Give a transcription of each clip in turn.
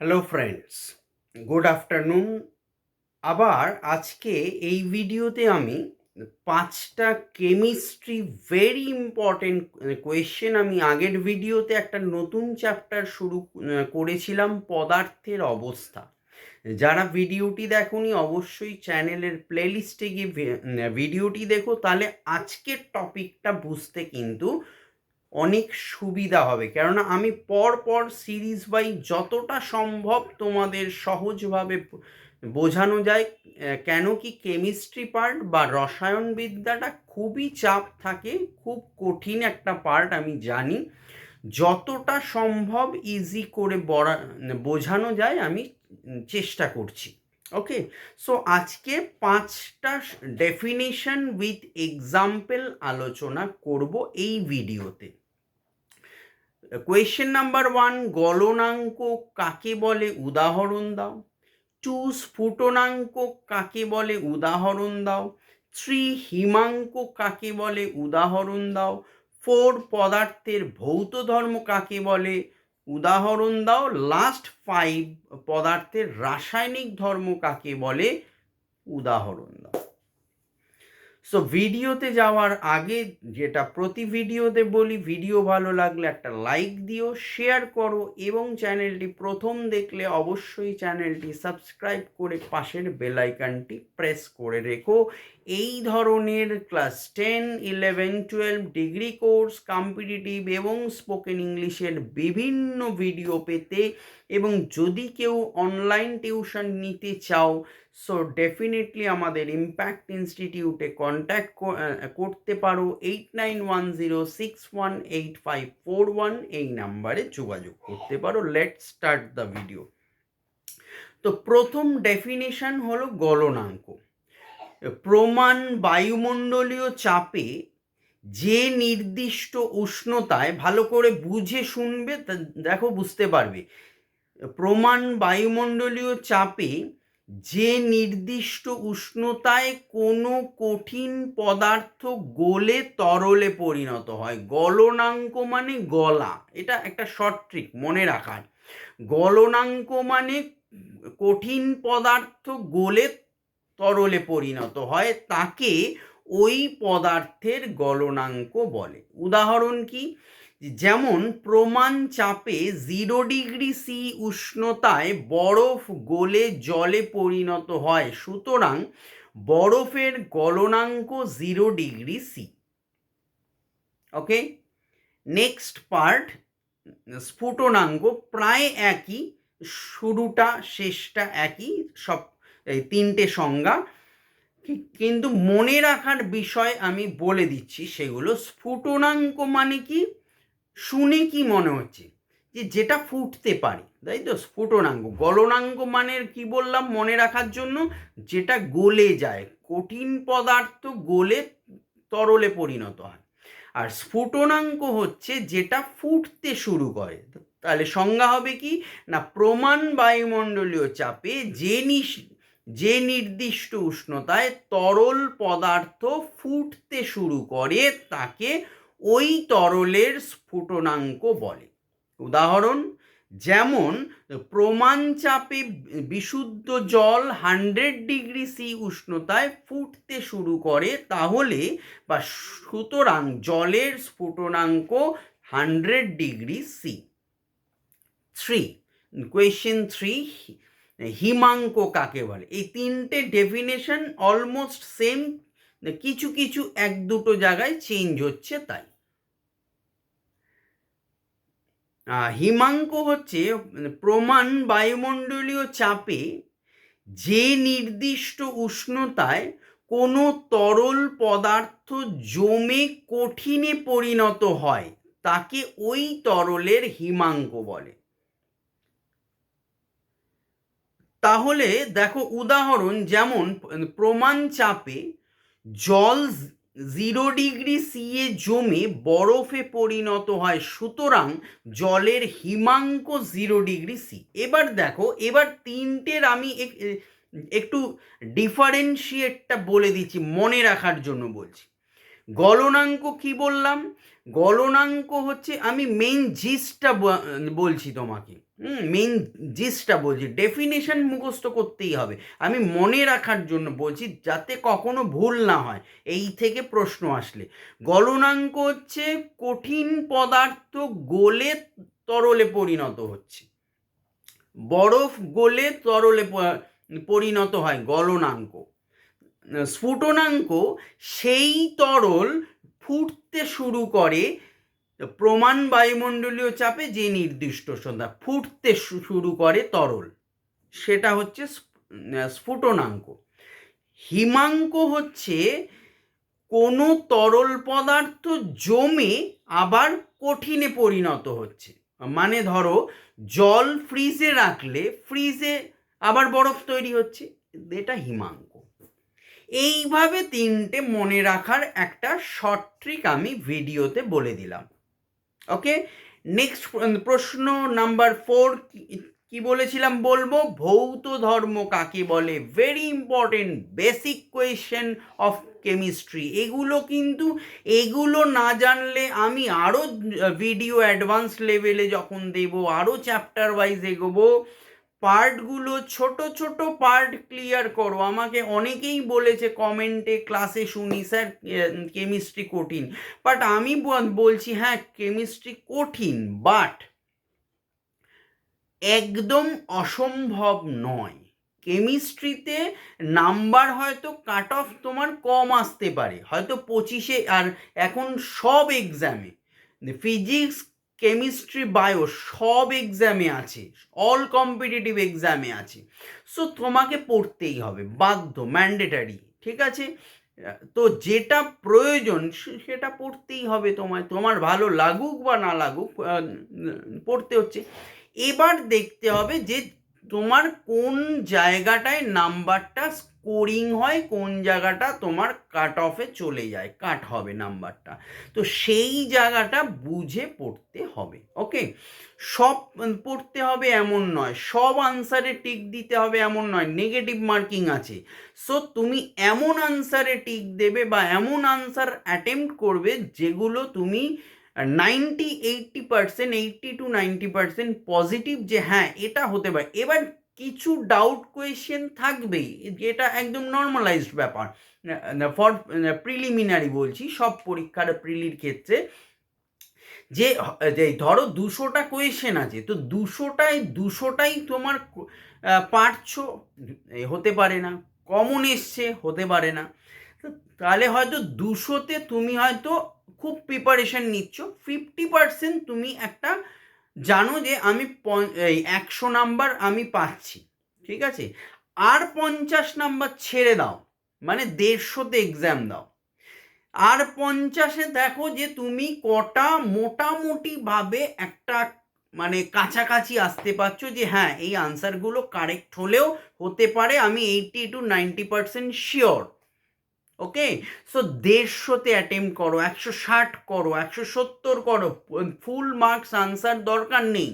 Hello friends good afternoon আবার আজকে এই ভিডিওতে আমি পাঁচটা কেমিস্ট্রি ভেরি ইম্পর্টেন্ট কোয়েশ্চেন আমি আগের ভিডিওতে একটা নতুন চ্যাপ্টার শুরু করেছিলাম পদার্থের অবস্থা। যারা ভিডিওটি দেখোনি, অবশ্যই চ্যানেলের প্লেলিস্টে গিয়ে ভিডিওটি দেখো, তাহলে আজকের টপিকটা বুঝতে কিন্তু অনেক সুবিধা হবে। কেননা আমি পর পর সিরিজ বাই যতটা সম্ভব তোমাদের সহজভাবে বোঝানো যায়, কেন কি কেমিস্ট্রি পার্ট বা রসায়নবিদ্যাটা খুবই চাপ থাকে, খুব কঠিন একটা পার্ট আমি জানি। যতটা সম্ভব ইজি করে বড়া, বোঝানো যায় আমি চেষ্টা করছি। ওকে সো আজকে পাঁচটা ডেফিনেশন উইথ এক্সাম্পল আলোচনা করব এই ভিডিওতে কোয়েশ্চেন নাম্বার ওয়ান গলনাঙ্ক কাকে বলে? উদাহরণ দাও। টু স্ফুটনাঙ্ক কাকে বলে? উদাহরণ দাও। থ্রি হিমাঙ্ক কাকে বলে? উদাহরণ দাও। ফোর পদার্থের ভৌত ধর্ম কাকে বলে? উদাহরণ দাও। লাস্ট ফাইভ পদার্থের রাসায়নিক ধর্ম কাকে বলে? উদাহরণ দাও। সো ভিডিওতে যাওয়ার আগে যেটা প্রতি ভিডিওতে বলি, ভিডিও ভালো লাগলে একটা লাইক দিও শেয়ার করো এবং চ্যানেলটি প্রথম দেখলে অবশ্যই চ্যানেলটি সাবস্ক্রাইব করে পাশের বেলাইকানটি প্রেস করে রেখো। এই ধরনের class ten eleven twelve degree course competitive এবং স্পোকেন ইংলিশের বিভিন্ন ভিডিও পেতে এবং যদি কেউ অনলাইন টিউশন নিতে চাও সো ডেফিনেটলি আমাদের ইম্প্যাক্ট ইনস্টিটিউটে কন্ট্যাক্ট করতে পারো। Eight nine one zero six one eight five four one এই নাম্বারে যোগাযোগ করতে পারো। লেট স্টার্ট দ্য ভিডিও তো প্রথম ডেফিনেশন হলো গলনাঙ্ক। প্রমাণ বায়ুমণ্ডলীয় চাপে যে নির্দিষ্ট উষ্ণতায় ভালো করে বুঝে শুনবে দেখো বুঝতে পারবে। প্রমাণ বায়ুমণ্ডলীয় চাপে যে নির্দিষ্ট উষ্ণতায় কোনো কঠিন পদার্থ গলে তরলে পরিণত হয়, গলনাঙ্ক মানে গলা। এটা একটা শর্ট ট্রিক মনে রাখার। গলনাঙ্ক মানে কঠিন পদার্থ গলে তরলে পরিণত হয়, তাকে ওই পদার্থের গলনাঙ্ক বলে। উদাহরণ কি? যেমন প্রমাণ চাপে জিরো ডিগ্রি সি উষ্ণতায় বরফ গলে জলে পরিণত হয়। সুতরাং বরফের গলনাঙ্ক zero degree C. Okay next part স্ফুটনাঙ্ক প্রায় একই, শুরুটা, শেষটা একই, সব, এই তিনটে সংজ্ঞা। কিন্তু মনে রাখার বিষয় আমি বলে দিচ্ছি, সেগুলো স্ফুটনাঙ্ক মানে কি? শুনে কি মনে হচ্ছে? যে যেটা ফুটতে পারে, তাই তো? স্ফুটনাঙ্গ। গলনাঙ্গ মানের কি বললাম মনে রাখার জন্য? যেটা গলে যায়, কঠিন পদার্থ গলে তরলে পরিণত হয়। আর স্ফুটনাঙ্ক হচ্ছে যেটা ফুটতে শুরু করে। তাহলে সংজ্ঞা হবে কি? না, প্রমাণ বায়ুমণ্ডলীয় চাপে যে নিশ- যে নির্দিষ্ট উষ্ণতায় তরল পদার্থ ফুটতে শুরু করে, তাকে ওই তরলের স্ফুটনাঙ্ক বলে। উদাহরণ, যেমন প্রমাণ চাপে বিশুদ্ধ জল হান্ড্রেড ডিগ্রি সি উষ্ণতায় ফুটতে শুরু করে, তাহলে বা সুতরাং জলের স্ফুটনাঙ্ক hundred degree C. Three question three Himank কাকে বলে? এই তিনটে ডেফিনেশন অলমোস্ট সেম কিছু কিছু এক দুটো জায়গায় চেঞ্জ হচ্ছে তাই। হিমাঙ্ক হচ্ছে প্রমাণ বায়ুমণ্ডলীয় চাপে যে নির্দিষ্ট উষ্ণতায় কোনো তরল পদার্থ জমে কঠিনে পরিণত হয়, তাকে ওই তরলের হিমাঙ্ক বলে। তাহলে দেখো উদাহরণ যেমন প্রমাণ চাপে জল জিরো ডিগ্রি সি এ জমে বরফে পরিণত হয়, সুতরাং জলের হিমাঙ্ক জিরো ডিগ্রি সি এবার দেখো, এবার তিনটের আমি এক- একটু ডিফারেন্সিয়েটটা বলে দিচ্ছি, মনে রাখার জন্য বলছি। গলনাঙ্ক কি বললাম? গলনাঙ্ক হচ্ছে, আমি মেইন জিসটা বলছি তোমাকে। হুম মেইন জিসটা বলছি। ডেফিনেশন মুখস্থ করতেই হবে। আমি মনে রাখার জন্য বলছি, যাতে কখনো ভুল না হয়। এই থেকে প্রশ্ন আসলে। গলনাঙ্ক হচ্ছে, কঠিন পদার্থ গলে তরলে পরিণত হচ্ছে। বরফ গলে তরলে পরিণত হয় গলনাঙ্ক। স্ফুটনাঙ্ক সেই তরল ফুটতে শুরু করে প্রমাণ বায়ুমণ্ডলীয় চাপে যে নির্দিষ্ট সন্ধ্যা ফুটতে শুরু করে তরল, সেটা হচ্ছে স্ফুটনাঙ্ক। হিমাঙ্ক হচ্ছে কোনো তরল পদার্থ জমে আবার কঠিনে পরিণত হচ্ছে। মানে ধরো, জল ফ্রিজে রাখলে ফ্রিজে আবার বরফ তৈরি হচ্ছে, এটা হিমাঙ্ক। এইভাবে তিনটে মনে রাখার একটা শর্ট ট্রিক আমি ভিডিওতে বলে দিলাম। ওকে নেক্সট প্রশ্ন নাম্বার ফোর কি বলেছিলাম বলব? ভৌত ধর্ম কাকে বলে? Very important basic question of chemistry এগুলো কিন্তু, এগুলো না জানলে আমি আরও ভিডিও অ্যাডভান্স লেভেলে যখন দেব আরও চ্যাপ্টার ওয়াইজ এগোবো পার্টগুলো, ছোট ছোট পার্ট ক্লিয়ার করো। আমাকে অনেকেই বলেছে কমেন্টে ক্লাসে শুনি, স্যার কেমিস্ট্রি কঠিন। বাট আমি বলছি হ্যাঁ কেমিস্ট্রি কঠিন বাট একদম অসম্ভব নয়। কেমিস্ট্রিতে নাম্বার হয়তো কাট অফ তোমার কম আসতে পারে, হয়তো পঁচিশে, আর এখন সব এক্সামে ফিজিক্স কেমিস্ট্রি বায়ো সব এক্সামে আছে অল কম্পিটিটিভ এক্সামে আছে। সো তোমাকে পড়তেই হবে, বাধ্য ম্যান্ডেটারি ঠিক আছে? তো যেটা প্রয়োজন সেটা পড়তেই হবে তোমায়, তোমার ভালো লাগুক বা না লাগুক পড়তে হচ্ছে। এবার দেখতে হবে যে তোমার কোন জায়গাটায় নাম্বারটা স্কোরিং হয়, কোন জায়গাটা তোমার কাট অফে চলে যায় কাট হবে নাম্বারটা তো সেই জায়গাটা বুঝে পড়তে হবে ওকে সব পড়তে হবে এমন নয়, সব আনসারে টিক দিতে হবে এমন নয় নেগেটিভ মার্কিং আছে। সো তুমি এমন আনসারে টিক দেবে বা এমন আনসার অ্যাটেম্প্ট করবে যেগুলো তুমি ninety eighty percent eighty two ninety percent positive যে হ্যাঁ এটা হতে পারে। এবার কিছু ডাউট কোয়েশ্চেন থাকবেই, যেটা একদম নর্মালাইজড ব্যাপার। ফর প্রিলিমিনারি বলছি, সব পরীক্ষার প্রিলির ক্ষেত্রে। যে ধরো দুশোটা কোয়েশ্চেন আছে, তো দুশোটাই দুশোটাই তোমার পারছ হতে পারে না কমন এসছে, হতে পারে না। তাহলে হয়তো দুশোতে তুমি হয়তো খুব প্রিপারেশন নিচ্ছ ফিফটি পার্সেন্ট তুমি একটা জানো যে আমি একশো নাম্বার আমি পাচ্ছি, ঠিক আছে? আর পঞ্চাশ নাম্বার ছেড়ে দাও মানে দেড়শোতে এক্সাম দাও। আর পঞ্চাশে দেখো যে তুমি কটা মোটামুটিভাবে একটা মানে কাছাকাছি আসতে পারছ যে হ্যাঁ এই আনসারগুলো কারেক্ট হলেও হতে পারে, আমি eighty two ninety percent sure okay so দেড়শোতে attempt করো, একশো ষাট করো, একশো সত্তর করো ফুল মার্কস আনসার দরকার নেই।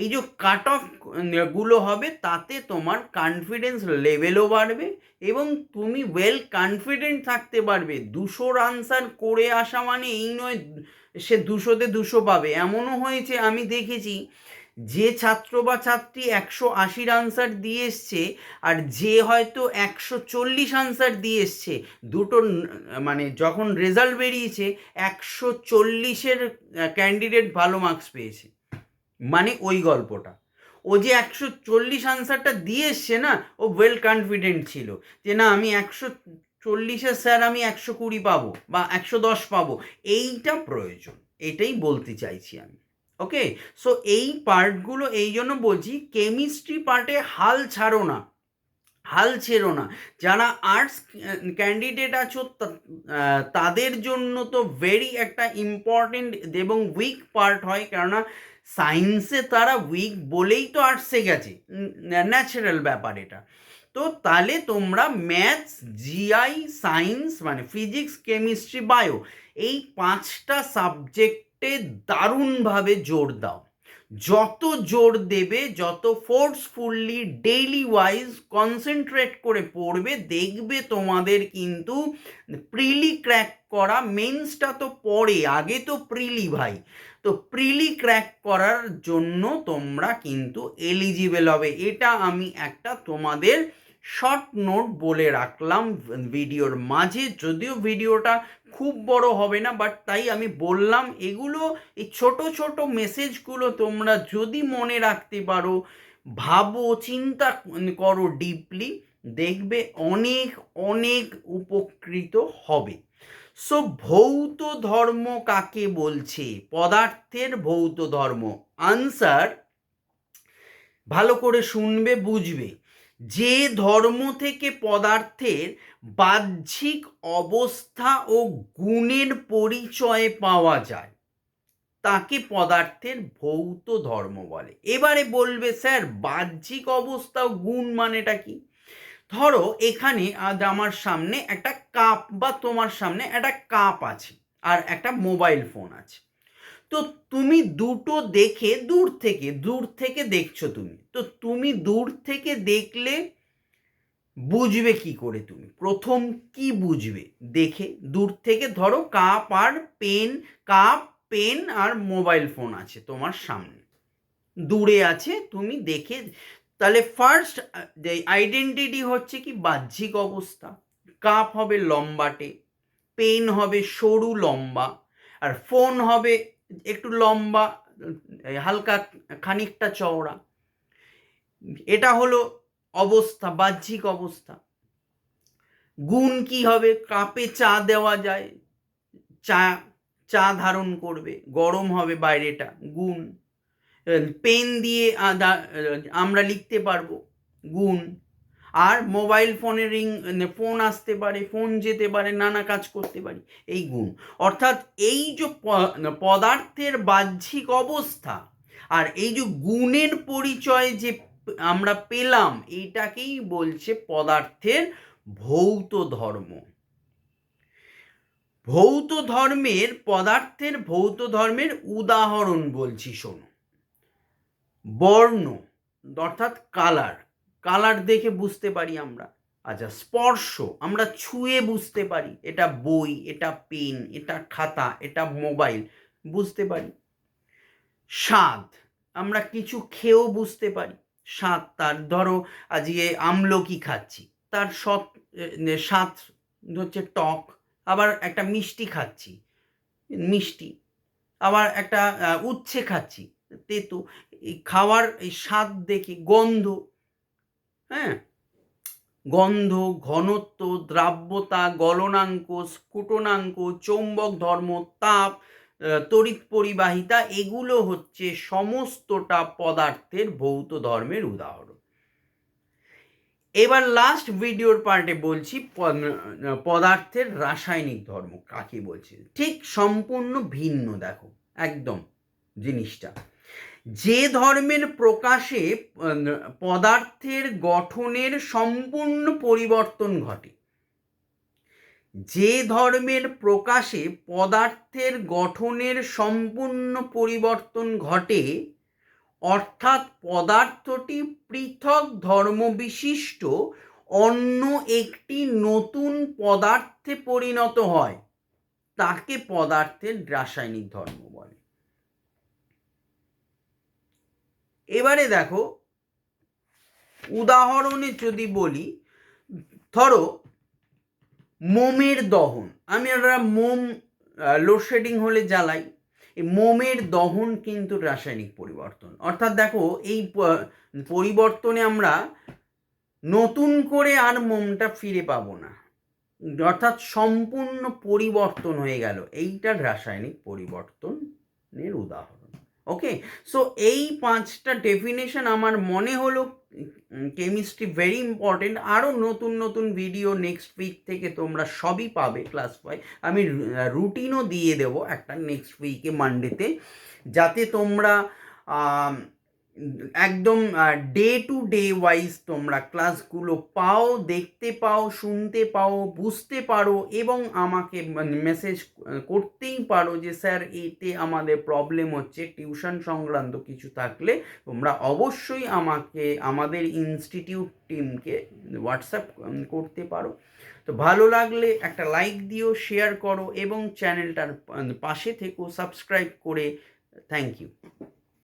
এই যে কাট অফগুলো হবে, তাতে তোমার কনফিডেন্স লেভেলও বাড়বে এবং তুমি ওয়েল কনফিডেন্ট থাকতে পারবে। দুশোর আনসার করে আসা মানে এই নয়, সে দুশোতে দুশো পাবে। এমনও হয়েছে, আমি দেখেছি যে ছাত্র বা ছাত্রী একশো আশির আনসার দিয়ে এসছে আর যে হয়তো একশো চল্লিশ আনসার দিয়ে এসছে, দুটো মানে যখন রেজাল্ট বেরিয়েছে, একশো চল্লিশের ক্যান্ডিডেট ভালো মার্কস পেয়েছে। মানে ওই গল্পটা। ও যে একশো চল্লিশ আনসারটা দিয়ে এসছে না, ও ওয়েল কনফিডেন্ট ছিল যে না, আমি একশো চল্লিশের স্যার আমি একশো কুড়ি পাবো বা একশো দশ পাবো। এইটা প্রয়োজন। এটাই বলতে চাইছি আমি। ওকে সো এই পার্টগুলো এই জন্য বলছি কেমিস্ট্রি পার্টে হাল ছাড়ো না। হাল ছেড়ো না। যারা আর্টস ক্যান্ডিডেট আছো তাদের জন্য তো ভেরি একটা ইম্পর্টেন্ট এবং উইক পার্ট হয়, কেননা সায়েন্সে তারা উইক বলেই তো আর্টসে গেছে। ন্যাচারাল ব্যাপার এটা। তো তাহলে তোমরা ম্যাথস জিআই সায়েন্স মানে ফিজিক্স কেমিস্ট্রি বায়ো এই পাঁচটা সাবজেক্টে দারুণভাবে জোর দাও। যত জোর দেবে, যত ফোর্সফুললি ডেইলি ওয়াইজ কনসেন্ট্রেট করে পড়বে, দেখবে তোমাদের কিন্তু প্রিলি ক্র্যাক করা মেন্সটা তো পড়ে, আগে তো প্রিলি ভাই। তো প্রিলি ক্র্যাক করার জন্য তোমরা কিন্তু এলিজিবেল হবে। এটা আমি একটা তোমাদের শর্ট নোট বলে রাখলাম ভিডিওর মাঝে। যদিও ভিডিওটা খুব বড় হবে না বাট তাই আমি বললাম, এগুলো এই ছোট ছোট মেসেজগুলো তোমরা যদি মনে রাখতে পারো, ভাবো, চিন্তা করো ডিপলি দেখবে অনেক অনেক উপকৃত হবে। সো ভৌত ধর্ম কাকে বলছে? পদার্থের ভৌত ধর্ম। আনসার ভালো করে শুনবে, বুঝবে। যে ধর্ম থেকে পদার্থের বাহ্যিক অবস্থা ও গুণের পরিচয় পাওয়া যায়, তাকে পদার্থের ভৌত ধর্ম বলে। এবারে বলবে, স্যার, বাহ্যিক অবস্থা ও গুণ মানেটা কি? ধরো, এখানে আজ আমার সামনে একটা কাপ বা তোমার সামনে একটা কাপ আছে, আর একটা মোবাইল ফোন আছে। তো তুমি দুটো দেখে দূর থেকে দূর থেকে দেখছ তুমি। তো তুমি দূর থেকে দেখলে বুঝবে কি করে তুমি। প্রথম কি বুঝবে? দেখে, দূর থেকে ধরো কাপ আর পেন, কাপ, পেন আর মোবাইল ফোন আছে তোমার সামনে। দূরে আছে, তুমি দেখে, তাহলে ফার্স্ট আইডেন্টিটি হচ্ছে কি বাহ্যিক অবস্থা। কাপ হবে লম্বাটে, পেন হবে সরু লম্বা, আর ফোন হবে একটু লম্বা হালকা খানিকটা চওড়া। এটা হলো অবস্থা, বাহ্যিক অবস্থা। গুণ কি হবে? কাপে চা দেওয়া যায়, চা চা ধারণ করবে, গরম হবে বাইরেটা, গুণ। পেন দিয়ে আমরা লিখতে পারব, গুণ। আর মোবাইল ফোনে রিং ফোন আসতে পারে, ফোন যেতে পারে, নানা কাজ করতে পারি, এই গুণ। অর্থাৎ এই যে পদার্থের বাহ্যিক অবস্থা আর এই যে গুণের পরিচয় যে আমরা পেলাম, এইটাকেই বলছে পদার্থের ভৌত ধর্ম। ভৌত ধর্মের, পদার্থের ভৌত ধর্মের উদাহরণ বলছি, শোনো। বর্ণ, অর্থাৎ কালার কালার দেখে বুঝতে পারি আমরা। আচ্ছা স্পর্শ, আমরা ছুঁয়ে বুঝতে পারি। এটা বই, এটা পেন, এটা খাতা, এটা মোবাইল, বুঝতে পারি। স্বাদ, আমরা কিছু খেয়েও বুঝতে পারি। স্বাদ, তার ধরো আজকে আমলকি খাচ্ছি। তার সৎ স্বাদ হচ্ছে টক, আবার একটা মিষ্টি খাচ্ছি, মিষ্টি। আবার একটা উচ্ছে খাচ্ছি, তেতো। এই খাওয়ার, এই স্বাদ দেখে, গন্ধ হ্যাঁ? গন্ধ, ঘনত্ব, দ্রাব্যতা, গলনাঙ্ক, স্ফুটনাঙ্ক, চৌম্বক ধর্ম, তাপ তড়িৎ পরিবাহিতা, এগুলো হচ্ছে সমস্তটা পদার্থের ভৌত ধর্মের উদাহরণ। এবার লাস্ট ভিডিওর পার্টে বলছি পদার্থের রাসায়নিক ধর্ম কাকে বলছি? ঠিক সম্পূর্ণ ভিন্ন দেখো, একদম জিনিসটা। যে ধর্মের প্রকাশে পদার্থের গঠনের সম্পূর্ণ পরিবর্তন ঘটে। যে ধর্মের প্রকাশে পদার্থের গঠনের সম্পূর্ণ পরিবর্তন ঘটে, অর্থাৎ পদার্থটি পৃথক ধর্মবিশিষ্ট অন্য একটি নতুন পদার্থে পরিণত হয়, তাকে পদার্থের রাসায়নিক ধর্ম বলে। এবারে দেখো, উদাহরণে যদি বলি, ধরো, মোমের দহন, আমি আমরা মোম লোডশেডিং হলে জ্বালাই, এই মোমের দহন কিন্তু রাসায়নিক পরিবর্তন। অর্থাৎ দেখো, এই পরিবর্তনে আমরা নতুন করে আর মোমটা ফিরে পাবো না। অর্থাৎ সম্পূর্ণ পরিবর্তন হয়ে গেল। এইটার রাসায়নিক পরিবর্তনের উদাহরণ। ওকে সো এই পাঁচটা ডেফিনেশন আমার মনে হলো কেমিস্ট্রি ভেরি ইম্পর্টেন্ট আরও নতুন নতুন ভিডিও নেক্সট উইক থেকে তোমরা সবই পাবে ক্লাস ফাইভ আমি রুটিনও দিয়ে দেবো একটা নেক্সট উইকে মানডেতে যাতে তোমরা একদম ডে টু ডে ওয়াইজ তোমরা ক্লাসগুলো পাও, দেখতে পাও, শুনতে পাও, বুঝতে পারো এবং আমাকে মেসেজ করতেই পারো যে, স্যার, এতে আমাদের প্রবলেম হচ্ছে টিউশন সংক্রান্ত কিছু থাকলে তোমরা অবশ্যই আমাকে, আমাদের ইনস্টিটিউট টিমকে হোয়াটসঅ্যাপ করতে পারো। তো ভালো লাগলে একটা লাইক দিও শেয়ার করো এবং চ্যানেলটার পাশে থেকো সাবস্ক্রাইব করে থ্যাংক ইউ